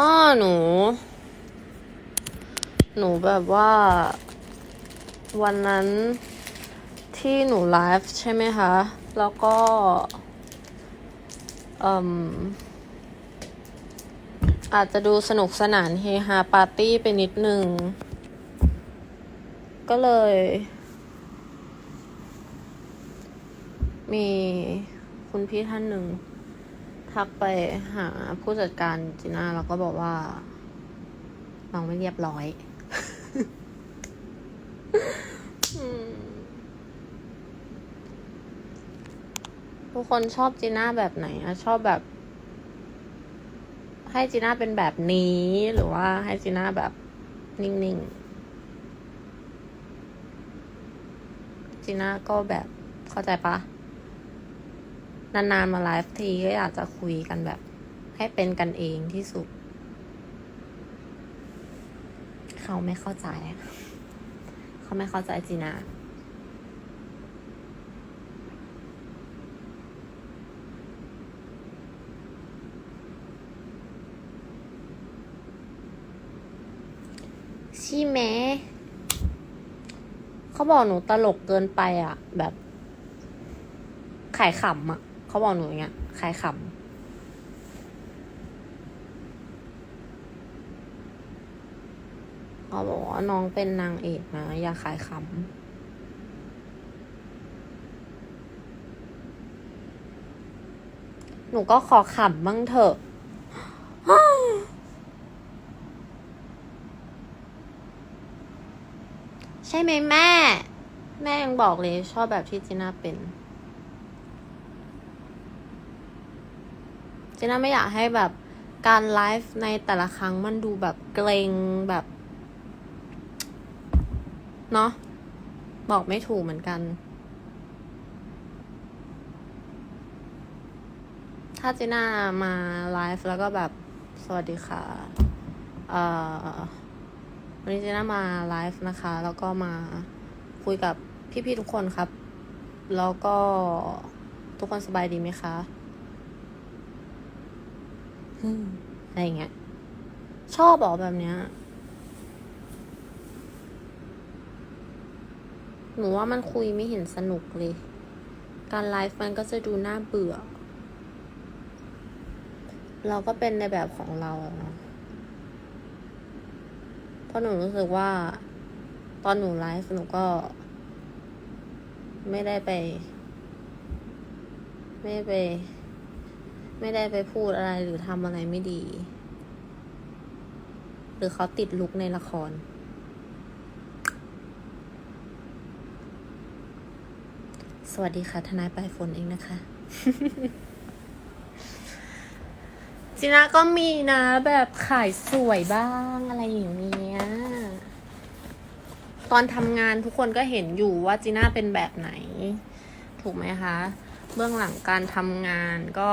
อ้อหนู หนูแบบว่า วันนั้นที่หนูไลฟ์ใช่ไหมคะ แล้วก็อืมอาจจะดูสนุกสนานเฮฮาปาร์ตี้ไปนิดนึง ก็เลย มีคุณพี่ท่านหนึ่ง ทักไปหาผู้จัดการจีน่าแล้วก็บอกว่าน้องไม่เรียบร้อยทุกคนชอบจีน่าแบบไหนอะชอบแบบ ให้จีน่าเป็นแบบนี้หรือว่าให้จีน่าแบบนิ่งๆจีน่าก็แบบเข้าใจปะ นานๆมาไลฟ์ทีก็อยากจะคุยกันแบบ ให้เป็นกันเองที่สุด เขาไม่เข้าใจ เขาไม่เข้าใจจีน่าใช่ไหมเขาบอกหนูตลกเกินไปอะ แบบขายขำอะ เขาบอกหนูอย่างเงี้ยขายขำเขาบอกว่าน้องเป็นนางเอกนะ อย่าขายขำหนูก็ขอขำบ้างเถอะ ใช่ไหมแม่ แม่ยังบอกเลยชอบแบบที่จีน่าเป็น จีน่าไม่อยากให้แบบการไลฟ์ในแต่ละครั้งมันดูแบบเกรงแบบ เนาะบอกไม่ถูกเหมือนกัน ถ้าจีน่ามาไลฟ์แล้วก็แบบ สวัสดีค่ะ เอ่อ วันนี้จีน่ามาไลฟ์นะคะ แล้วก็มาคุยกับพี่ๆทุกคนครับ แล้วก็ทุกคนสบายดีไหมคะ อะไรเงี้ย ชอบบอกแบบเนี้ย หนูว่ามันคุยไม่เห็นสนุกเลย การไลฟ์มันก็จะดูน่าเบื่อ เราก็เป็นในแบบของเราเนาะเพราะหนูรู้สึกว่า ตอนหนูไลฟ์หนูก็ ไม่ได้ไป ไม่ไป ไม่ได้ไปพูดอะไรหรือทำอะไรไม่ดี หรือเขาติดลุกในละคร สวัสดีค่ะทนายปลายฝนเองนะคะ จีน่าก็มีนะแบบขายสวยบ้างอะไรอย่างเงี้ย ตอนทำงานทุกคนก็เห็นอยู่ว่าจีน่าเป็นแบบไหน ถูกไหมคะ เบื้องหลังการทำงานก็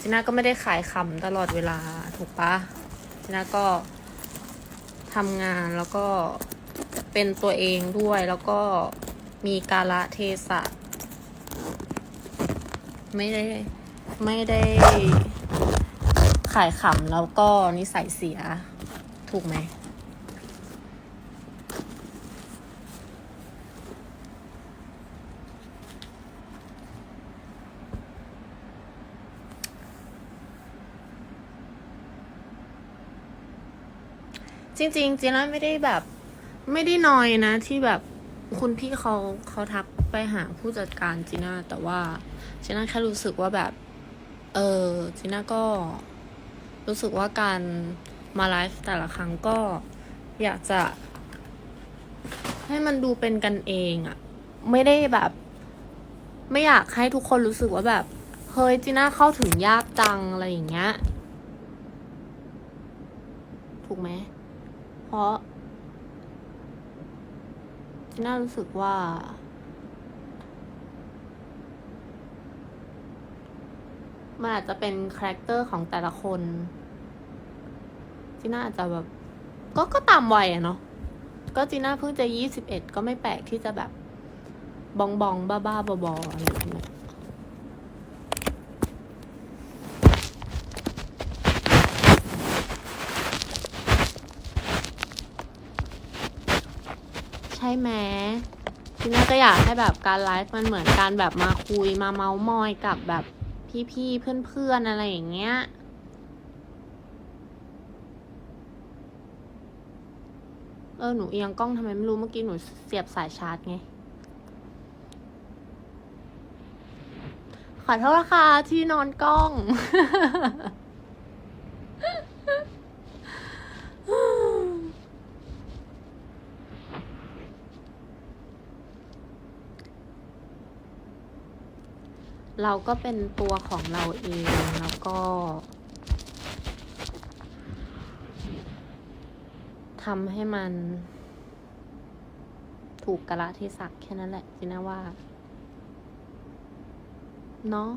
จีน่าก็ไม่ได้ขายขำตลอดเวลาถูกปะจีน่าก็ทำงานแล้วก็เป็นตัวเองด้วยแล้วก็มีกาละเทศะ ไม่ได้ไม่ได้ขายขำแล้วก็นิสัยเสียถูกไหม จริงๆจีน่าไม่ได้แบบ ไม่ได้นอยนะ ที่แบบคุณพี่เขาเขาทักไปหาผู้จัดการจีน่าแต่ว่าจีน่าแค่รู้สึกว่าแบบ เออจีน่าก็รู้สึกว่าการมาไลฟ์แต่ละครั้งก็อยากจะ ให้มันดูเป็นกันเองอะไม่ได้แบบ ไม่อยากให้ทุกคนรู้สึกว่าแบบ เฮ้ยจีน่าเข้าถึงยากจังอะไรอย่างเงี้ย ถูกไหม เพราะจีน่ารู้สึกว่า มันอาจจะเป็นคาแรคเตอร์ของแต่ละคนจีน่าอาจจะแบบ ก็ก็ตามวัยอะเนาะก็จีน่าเพิ่งจะยี่สิบเอ็ดก็ไม่แปลกที่จะแบบ บองบองบ้าบ้าบอบออะไรอย่าง ช่ไหมจีน่าก็อยากให้แบบการไลฟ์มันเหมือนการแบบมาคุยมาเมาส์มอยกับแบบพี่ๆเพื่อนๆอะไรอย่างเงี้ยเออหนูเอียงกล้องทำไมไม่รู้เมื่อกี้หนูเสียบสายชาร์จไง ขอโทษนะคะที่นอนกล้อง เราก็เป็นตัวของเราเอง แล้วก็ทำให้มัน ถูกกะละเทศะแค่นั้นแหละจินะว่า เนาะ